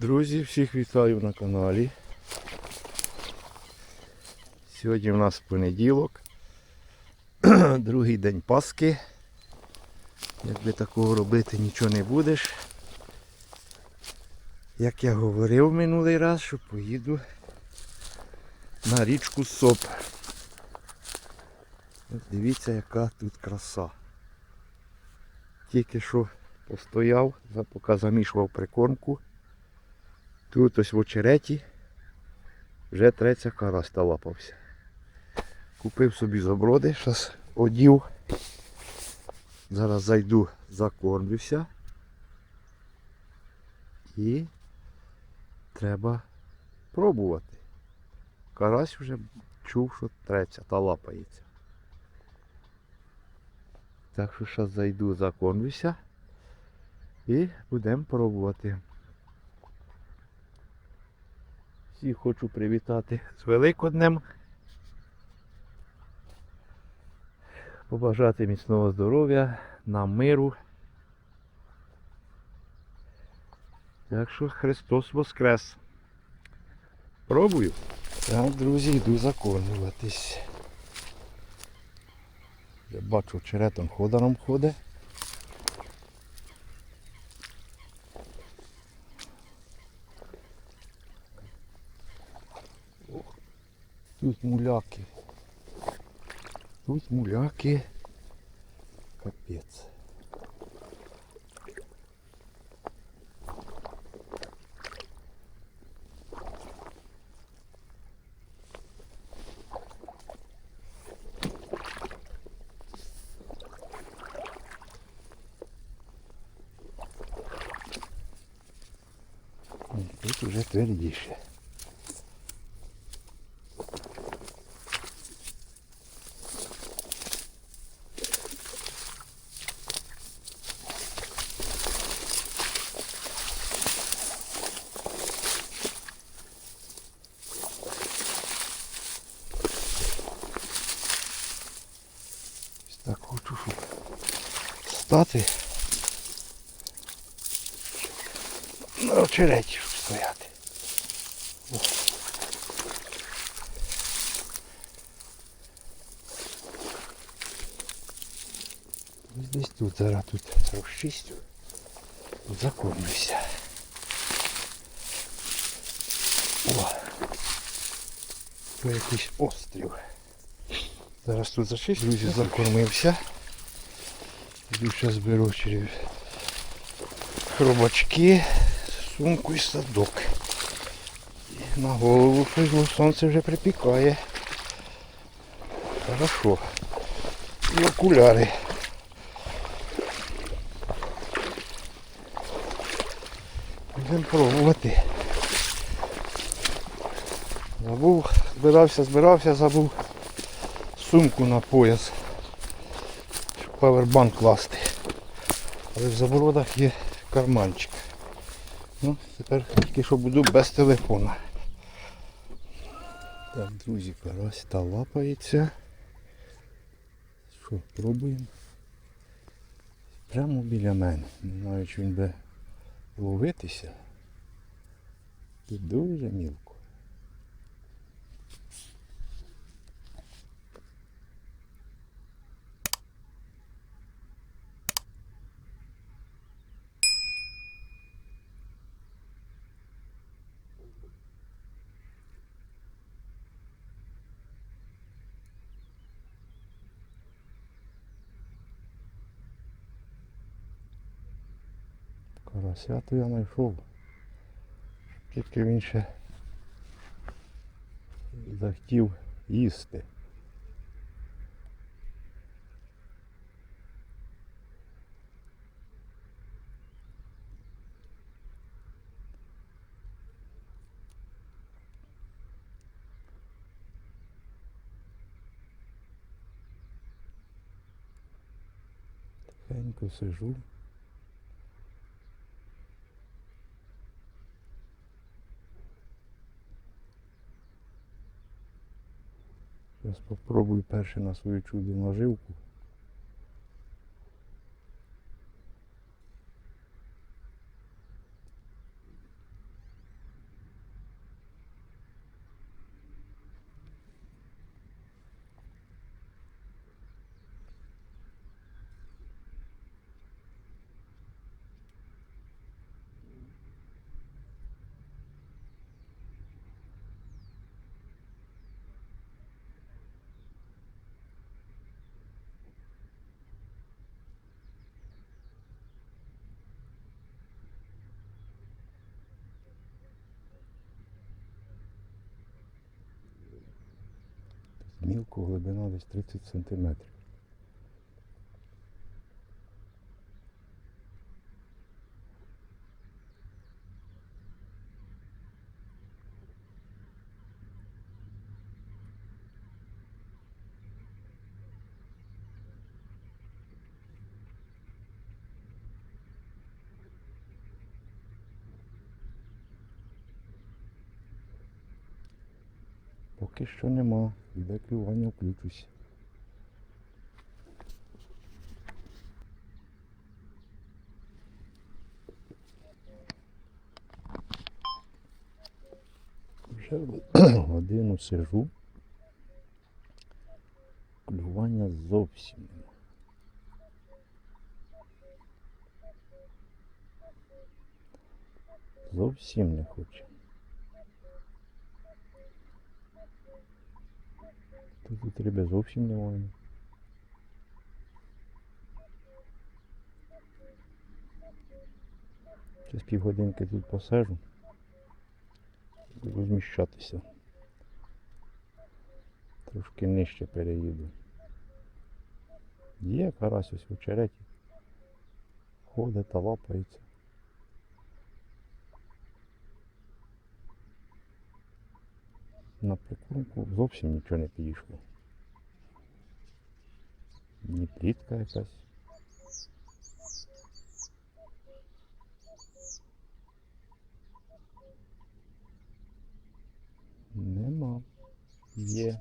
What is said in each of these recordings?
Друзі, всіх вітаю на каналі. Сьогодні у нас понеділок, другий день Пасхи. Якби такого робити нічого не будеш. Як я говорив минулий раз, що поїду на річку Соп. Ось дивіться, яка тут краса. Тільки що постояв, поки замішував прикормку. Тут ось в очереті вже третя карась талапався. Купив собі заброди, зараз одів. Зараз зайду, закормлюся. І треба пробувати. Карась вже чув, що третя та лапається. Так що зараз зайду, закормлюся і будемо пробувати. Всіх хочу привітати з Великоднем. Побажати міцного здоров'я, нам миру. Так що Христос Воскрес. Пробую. Так, друзі, йду закормлюватись. Я бачу, черетом ходором ходить. Тут муляки. Тут муляки. Капець. М, Тут уже твердіше. Так хочу, щоб стати на очереті, щоб стояти. Десь тут зараз тут розчистю. Закормлюся. О! Це якийсь острів. Зараз тут зачистю, друзі, закормився. Іду ще зберу через хробачки, сумку і садок. І на голову щось, сонце вже припікає. Хорошо. І окуляри. Будемо пробувати. Забув, збирався, збирався, забув сумку на пояс. Щоб павербанк класти. Але в забородах є карманчик. Ну, тепер тільки що буду без телефона. Так, друзі, карась та лапається. Що, пробуємо? Прямо біля мене. Не знаю, чи він буде ловитися. Тут дуже мілко. Карася то я знайшов. Тільки він ще захотів їсти. Тихенько сижу. Зараз спробую перше на свою чудо наживку. Мілко глибина десь 30 см. Поки що нема. Іде клювання включусь. Вже годину сижу. Клювання зовсім нема. Зовсім не хоче. Тут, риби зовсім немає. Через півгодинки тут посажу. Буду розміщатися. Трошки нижче переїду. Є карась ось в очереті. Ходить та лапається. На прикурку зовсім нічого не підійшло. Ні плітка якась. Нема. Є.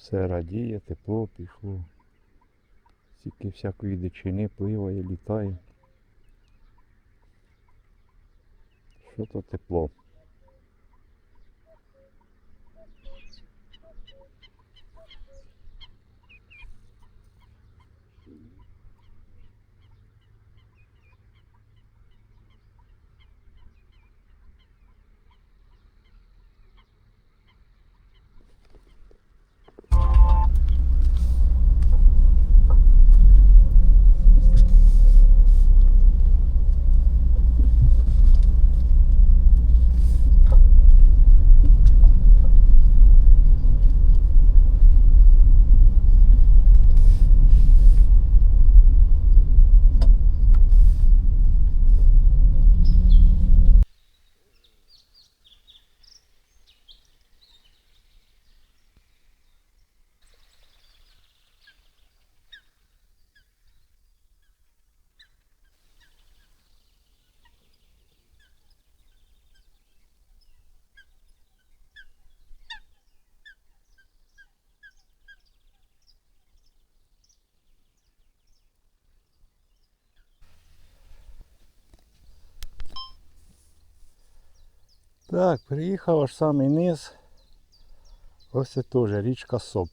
Все радіє, тепло пішло. Стільки всякої дичини пливає, літає. Що то тепло? Так, приїхав аж самий низ. Ось це теж річка Соп.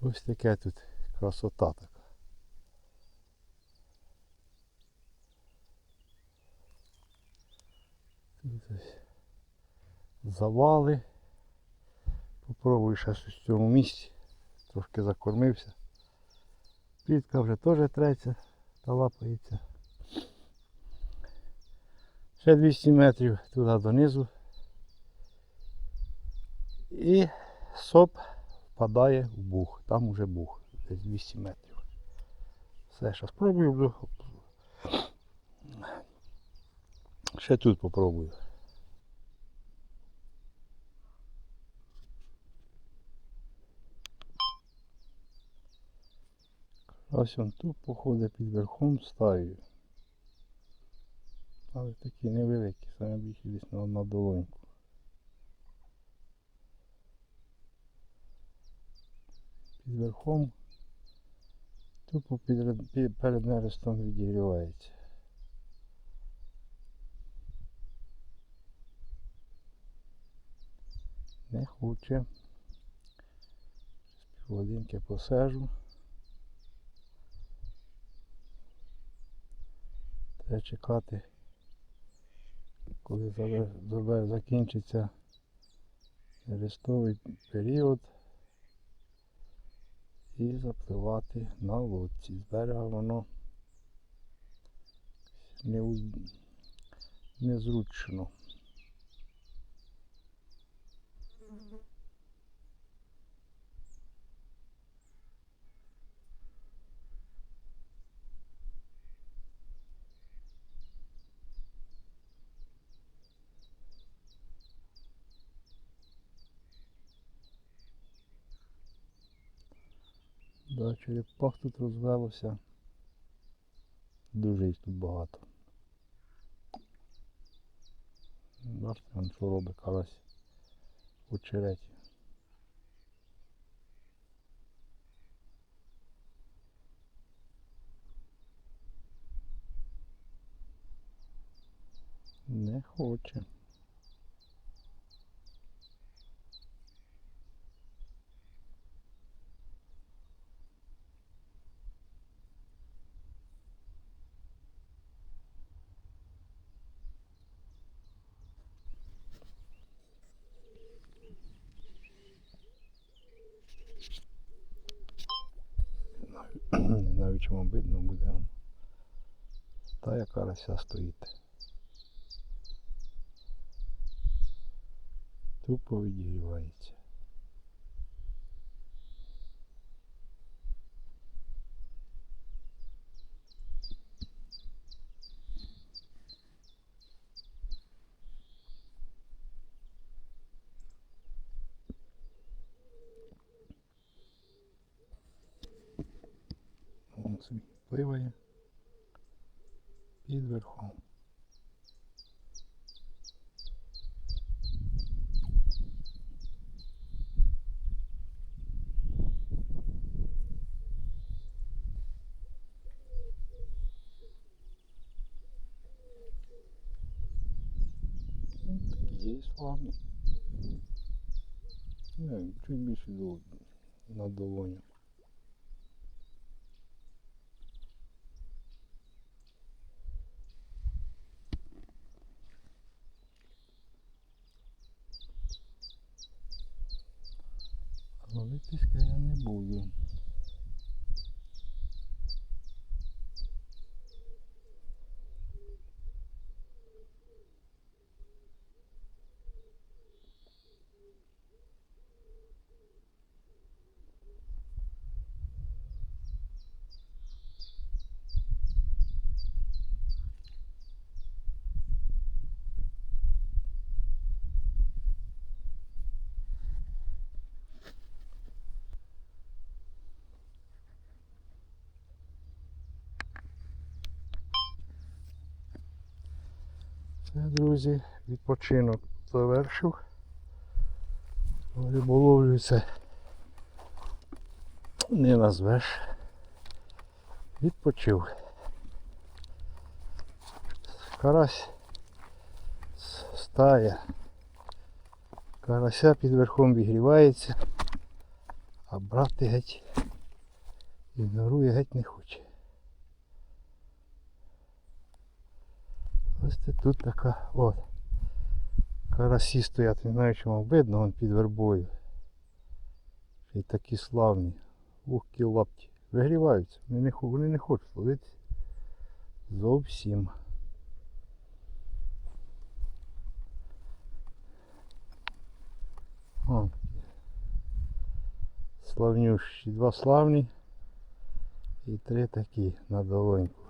Ось таке тут красота така. Тут ось завали. Попробую зараз ось в цьому місці. Трошки закормився. Плітка вже теж треться та лапається. Ще 200 метрів туди донизу. І соп впадає в бух. Там уже бух. Десь 200 метрів. Все, зараз спробую. буду. Ще тут попробую. Ось він тут походить під верхом стаю. Але такі невеликі, саме більше десь на, на долоньку. Під верхом тупо під, під, перед нерестом відігрівається. Не хоче. Годинки посажу. Треба чекати, коли закінчиться рестовий період і запливати на лодці. З берега воно не, незручно. Да, черепах тут розвелося. Дуже їх тут багато. Бачите, він що робить карась у череті. Не хоче. Не знаю, чи вам видно буде. Та яка рося стоїть. Тупо відігрівається. пливає під верхом. Ну, Такі є славні. Не, чуть більше до, на долоню. Ловитися я не буду. Все, друзі, відпочинок завершив. Риболовлю це не назвеш. Відпочив. Карась стає. Карася під верхом відгрівається, а брати геть ігнорує геть не хоче. Ось це тут така, от. Карасі стоять, не знаю, чи вам видно, вон під вербою. Й такі славні. Вухкі лапті. Вигріваються. Вони не, вони не хочуть ловитися. Зовсім. О. Славнющі. Два славні і три такі на долоньку.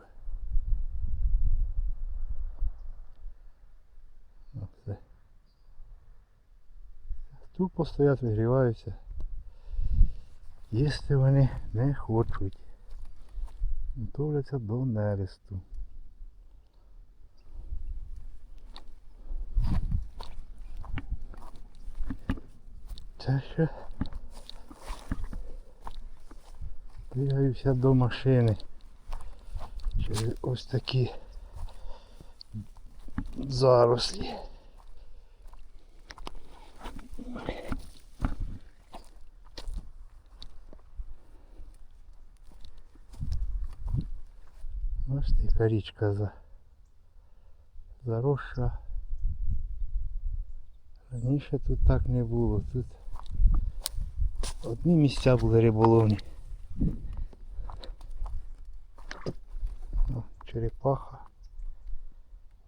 Тупо стоять, вигріваються. Їсти вони не хочуть. Готовляться до нересту. Це що? Двигаюся до машини. Через ось такі зарослі. Бачите, яка річка за... заросша. Раніше тут так не було. Тут одні місця були риболовні. Черепаха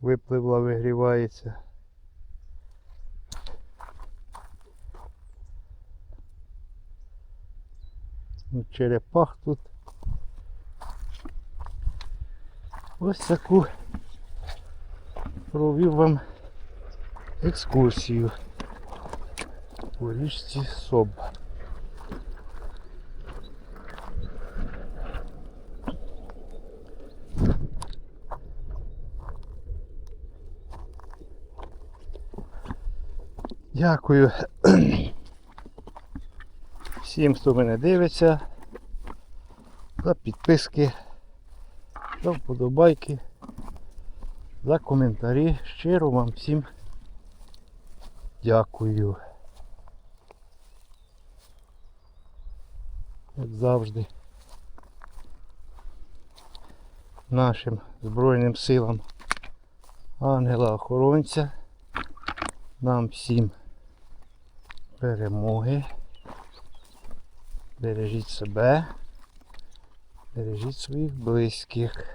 випливла, вигрівається. Ну, черепах тут. Ось таку провів вам екскурсію у річці Соб. Дякую всім, хто мене дивиться, за підписки, за вподобайки, за коментарі. Щиро вам всім дякую. Як завжди. Нашим Збройним силам ангела-охоронця. Нам всім перемоги. Бережіть себе, бережіть своїх близьких.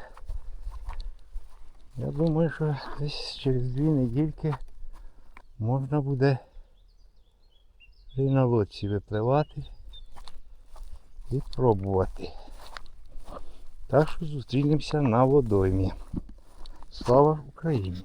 Я думаю, що десь через дві недільки можна буде і на лодці випливати і пробувати. Так що зустрінемося на водоймі. Слава Україні!